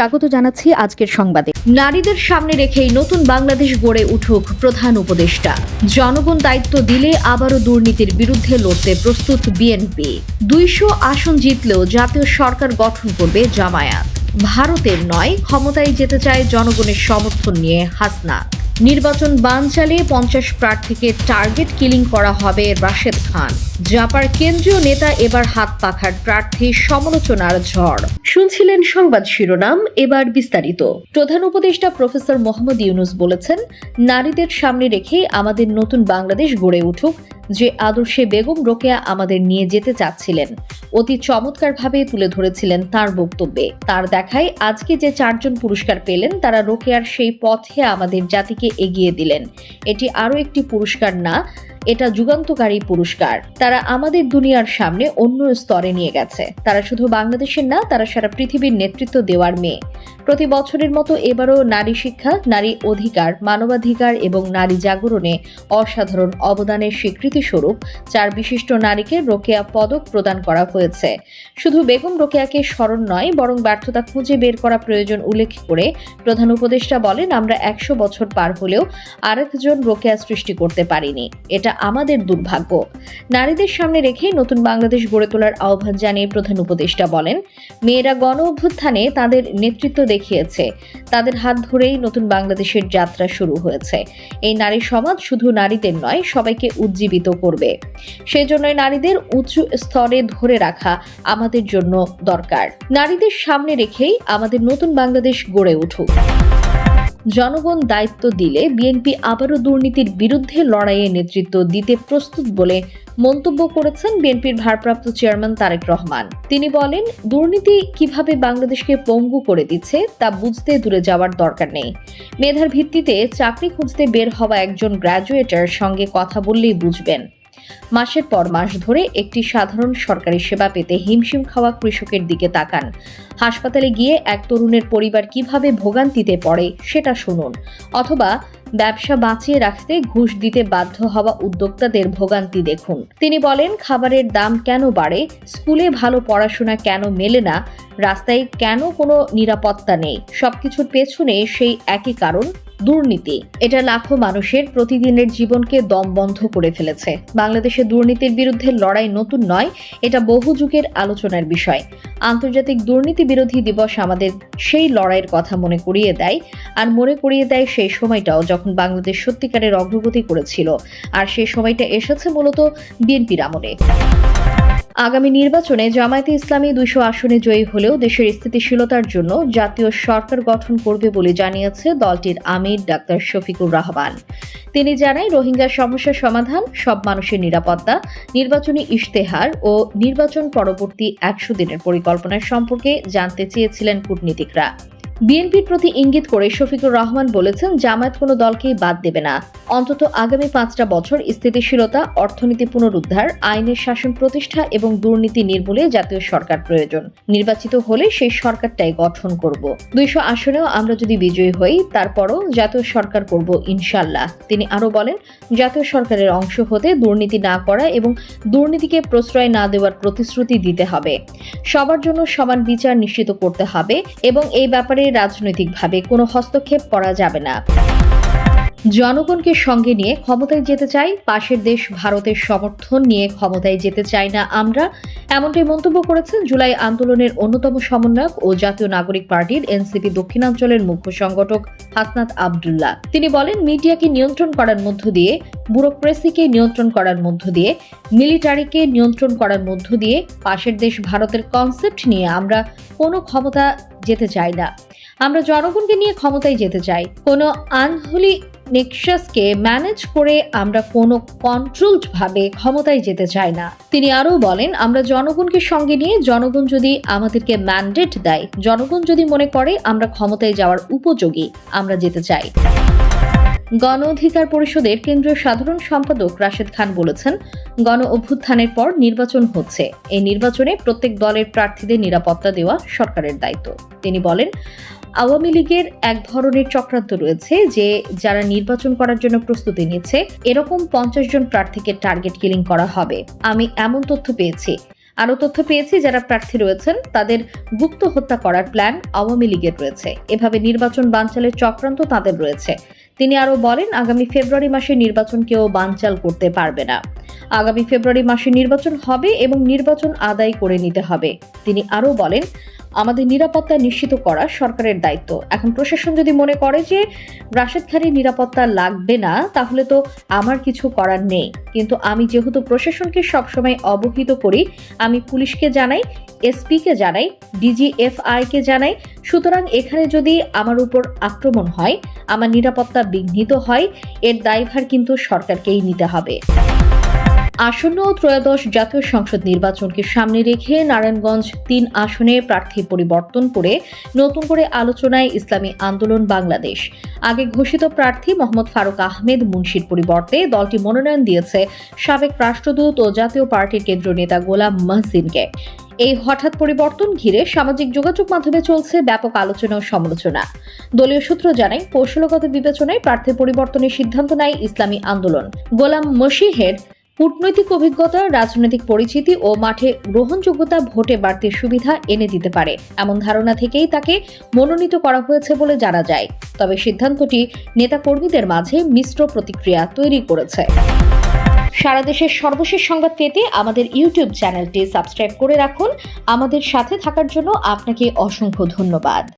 স্বাগত জানাচ্ছি আজকের সংবাদে। নারীদের সামনে রেখেই নতুন বাংলাদেশ গড়ে উঠুক প্রধান উপদেষ্টা। জনগণ দায়িত্ব দিলে আবারও দুর্নীতির বিরুদ্ধে লড়তে প্রস্তুত বিএনপি। দুইশো আসন জিতলেও জাতীয় সরকার গঠন করবে জামায়াত। ভারতের নয়, ক্ষমতায় যেতে চায় জনগণের সমর্থন নিয়ে হাসনা নির্বাচন বান চালিয়ে পঞ্চাশ প্রার্থীকে টার্গেট কিলিং করা হবে রাশেদ খান। জাপার কেন্দ্রীয় নেতা এবার হাত পাখার প্রার্থী সমালোচনার ঝড়। শুনছিলেন সংবাদ শিরোনাম, এবার বিস্তারিত। প্রধান উপদেষ্টা প্রফেসর মোহাম্মদ ইউনুস বলেছেন, নারীদের সামনে রেখে আমাদের নতুন বাংলাদেশ গড়ে উঠুক যে আদর্শে বেগম রোকেয়া আমাদের নিয়ে যেতে চাচ্ছিলেন। অতি চমৎকারভাবে তুলে ধরেছিলেন তার বক্তব্যে। তার দেখায় আজকে যে চারজন পুরস্কার পেলেন, তারা রোকেয়ার সেই পথে আমাদের জাতিকে এগিয়ে দিলেন। এটি আরও একটি পুরস্কার না এটা যুগান্তকারী পুরস্কার। তারা আমাদের দুনিয়ার সামনে অন্য স্তরে নিয়ে গেছে। তারা শুধু বাংলাদেশের না, তারা সারা পৃথিবীর নেতৃত্ব দেওয়ার মেয়ে। প্রতি বছরের মতো এবারও নারী শিক্ষা, নারী অধিকার, মানবাধিকার এবং নারী জাগরণে অসাধারণ অবদানের স্বীকৃতি স্বরূপ চার বিশিষ্ট নারীকে রোকেয়া পদক প্রদান করা হয়েছে। শুধু বেগম রোকেয়াকে স্মরণ নয়, বরং ব্যর্থতা খুঁজে বের করা প্রয়োজন উল্লেখ করে প্রধান উপদেষ্টা বলেন, আমরা একশো বছর পার হলেও আরেকজন রোকেয়া সৃষ্টি করতে পারিনি। এটা আমাদের দুর্ভাগ্য। নারীদের সামনে রেখেই নতুন বাংলাদেশ গড়ে তোলার আহ্বান জানিয়ে প্রধান উপদেষ্টা বলেন, মেয়েরা গণ অভ্যুত্থানে তাদের নেতৃত্ব দেখিয়েছে। তাদের হাত ধরেই নতুন বাংলাদেশের যাত্রা শুরু হয়েছে। এই নারী সমাজ শুধু নারীদের নয়, সবাইকে উজ্জীবিত করবে। সেজন্যই নারীদের উঁচু স্তরে ধরে রাখা আমাদের জন্য দরকার। নারীদের সামনে রেখেই আমাদের নতুন বাংলাদেশ গড়ে উঠুক। জনগণ দায়িত্ব দিলে বিএনপি আবারও দুর্নীতির বিরুদ্ধে লড়াইয়ে নেতৃত্ব দিতে প্রস্তুত বলে মন্তব্য করেছেন বিএনপির ভারপ্রাপ্ত চেয়ারম্যান তারেক রহমান। তিনি বলেন, দুর্নীতি কীভাবে বাংলাদেশকে পঙ্গু করে দিচ্ছে তা বুঝতে দূরে যাওয়ার দরকার নেই। মেধার ভিত্তিতে চাকরি খুঁজতে বের হওয়া একজন গ্র্যাজুয়েটের সঙ্গে কথা বললেই বুঝবেন। মাসের পর মাস ধরে একটি সাধারণ সরকারি সেবা পেতে হিমশিম খাওয়া কৃষকের দিকে তাকান। হাসপাতালে গিয়ে এক তরুণের পরিবার কীভাবে ভোগান্তিতে পড়ে সেটা শুনুন, অথবা ব্যবসা বাঁচিয়ে রাখতে ঘুষ দিতে বাধ্য হওয়া উদ্যোক্তাদের ভোগান্তি দেখুন। তিনি বলেন, খাবারের দাম কেন বাড়ে, স্কুলে ভালো পড়াশোনা কেন মেলে না, রাস্তায় কেন কোনো নিরাপত্তা নেই, সবকিছুর পেছনে সেই একই কারণ। দুর্নীতি। এটা লাখো মানুষের প্রতিদিনের জীবনকে দম বন্ধ করে ফেলেছে। বাংলাদেশে দুর্নীতির বিরুদ্ধে লড়াই নতুন নয়, এটা বহু যুগের আলোচনার বিষয়। আন্তর্জাতিক দুর্নীতি বিরোধী দিবস আমাদের সেই লড়াইয়ের কথা মনে করিয়ে দেয়, আর মনে করিয়ে দেয় সেই সময়টাও যখন বাংলাদেশ সত্যিকারের অগ্রগতি করেছিল। আর সেই সময়টা এসেছে মূলত বিএনপির আমলে। আগামী নির্বাচনে জামায়াতে ইসলামী দুইশো আসনে জয়ী হলেও দেশের স্থিতিশীলতার জন্য জাতীয় সরকার গঠন করবে বলে জানিয়েছে দলটির আমির ডাক্তার শফিকুর রহমান। তিনি জানায়, রোহিঙ্গা সমস্যার সমাধান, সব মানুষের নিরাপত্তা, নির্বাচনী ইশতেহার ও নির্বাচন পরবর্তী একশো দিনের পরিকল্পনা সম্পর্কে জানতে চেয়েছিলেন কূটনীতিকরা। বিএনপির প্রতি ইঙ্গিত করে শফিকুর রহমান বলেছেন, জামায়াত কোনো দলকেই বাদ দেবে না। অন্তত আগামী পাঁচটা বছর স্থিতিশীলতা, অর্থনীতি পুনরুদ্ধার, আইনের শাসন প্রতিষ্ঠা এবং দুর্নীতি নির্মূলে জাতীয় সরকার প্রয়োজন। নির্বাচিত হলে সেই সরকারটাই গঠন করব। দুইশো আসনেও আমরা যদি বিজয়ী হই, তারপরও জাতীয় সরকার করব ইনশাল্লাহ। তিনি আরও বলেন, জাতীয় সরকারের অংশ হতে দুর্নীতি না করা এবং দুর্নীতিকে প্রশ্রয় না দেওয়ার প্রতিশ্রুতি দিতে হবে। সবার জন্য সমান বিচার নিশ্চিত করতে হবে এবং এই ব্যাপারে রাজনৈতিকভাবে কোনো হস্তক্ষেপ করা যাবে না। জনগণকে সঙ্গে নিয়ে ক্ষমতায় যেতে চাই, পাশের দেশ ভারতের সমর্থন নিয়ে ক্ষমতায় যেতে চাই না আমরা, এমনটাই মন্তব্য করেছেন জুলাই আন্দোলনের অন্যতম সমন্বয়ক ও জাতীয় নাগরিক পার্টির এনসিপি দক্ষিণাঞ্চলের মুখ্য সংগঠক হাসনাত আবদুল্লাহ। তিনি বলেন, মিডিয়াকে নিয়ন্ত্রণ করার মধ্য দিয়ে ব্যুরোক্রেসিকে নিয়ন্ত্রণ করার মধ্য দিয়ে, মিলিটারিকে নিয়ন্ত্রণ করার মধ্য দিয়ে পাশের দেশ ভারতের কনসেপ্ট নিয়ে আমরা কোনো ক্ষমতা যেতে চাই না। আমরা জনগণকে নিয়ে ক্ষমতায় যেতে চাই। কোনো আনহলি নেক্সাসকে ম্যানেজ করে আমরা কোনো কন্ট্রোলড ভাবে ক্ষমতায় যেতে চাই না। তিনি আরও বলেন, আমরা জনগণকে সঙ্গে নিয়ে, জনগণ যদি আমাদেরকে ম্যান্ডেট দেয়, জনগণ যদি মনে করে আমরা ক্ষমতায় যাওয়ার উপযোগী, আমরা যেতে চাই। গণ অধিকার পরিষদের কেন্দ্রীয় সাধারণ সম্পাদক রাশেদ খান বলেছেন, গণ অভ্যুত্থানের পর নির্বাচন হচ্ছে। এই নির্বাচনে প্রত্যেক দলের প্রার্থীদের নিরাপত্তা দেওয়া সরকারের দায়িত্ব। তিনি বলেন, আওয়ামী লীগের এক ধরনের চক্রান্ত রয়েছে যে, যারা নির্বাচন করার জন্য প্রস্তুতি নিচ্ছে, এরকম পঞ্চাশ জন প্রার্থীকে টার্গেট কিলিং করা হবে। আমি এমন তথ্য পেয়েছি। আরও তথ্য পেয়েছি, যারা প্রার্থী রয়েছেন, তাদের গুপ্ত হত্যা করার প্ল্যান আওয়ামী লীগের রয়েছে। এভাবে নির্বাচন বানচালের চক্রান্ত তাদের রয়েছে। তিনি আরও বলেন, আগামী ফেব্রুয়ারি মাসে নির্বাচন কেউ বানচাল করতে পারবে না। আগামী ফেব্রুয়ারি মাসে নির্বাচন হবে এবং নির্বাচন আদায় করে নিতে হবে। তিনি আরও বলেন আমাদের নিরাপত্তা নিশ্চিত করা সরকারের দায়িত্ব। এখন প্রশাসন যদি মনে করে যে রাশেদ খানের নিরাপত্তা লাগবে না, তাহলে তো আমার কিছু করার নেই। কিন্তু আমি যেহেতু প্রশাসনকে সবসময় অবহিত করি, আমি পুলিশকে জানাই, এসপিকে জানাই, ডিজিএফআইকে জানাই, সুতরাং এখানে যদি আমার উপর আক্রমণ হয়, আমার নিরাপত্তা বিঘ্নিত হয়, এর দায়ভার কিন্তু সরকারকেই নিতে হবে। আসন্ন ত্রয়োদশ জাতীয় সংসদ নির্বাচনকে সামনে রেখে নারায়ণগঞ্জ তিন আসনে প্রার্থী পরিবর্তন করে নতুন করে আলোচনায় ইসলামী আন্দোলন বাংলাদেশ। আগে ঘোষিত প্রার্থী মোহাম্মদ ফারুক আহমেদ মুন্সির পরিবর্তে দলটি মনোনয়ন দিয়েছে সাবেক রাষ্ট্রদূত ও জাতীয় পার্টির কেন্দ্রীয় নেতা গোলাম মহসিনকে। এই হঠাৎ পরিবর্তন ঘিরে সামাজিক যোগাযোগ মাধ্যমে চলছে ব্যাপক আলোচনা ও সমালোচনা। দলীয় সূত্র জানায়, কৌশলগত বিবেচনায় প্রার্থী পরিবর্তনের সিদ্ধান্ত নেয় ইসলামী আন্দোলন। গোলাম মসিহের কূটনৈতিক অভিজ্ঞতা, রাজনৈতিক পরিচিতি ও মাঠে গ্রহণযোগ্যতা ভোটে বাড়তির সুবিধা এনে দিতে পারে। এমন ধারণা থেকেই তাকে মনোনীত করা হয়েছে বলে জানা যায়। তবে সিদ্ধান্তটি নেতাকর্মীদের মাঝে মিশ্র প্রতিক্রিয়া তৈরি করেছে। সারা দেশের সর্বশেষ সংবাদ পেতে আমাদের ইউটিউব চ্যানেলটি সাবস্ক্রাইব করে রাখুন। আমাদের সাথে থাকার জন্য আপনাকে অসংখ্য ধন্যবাদ।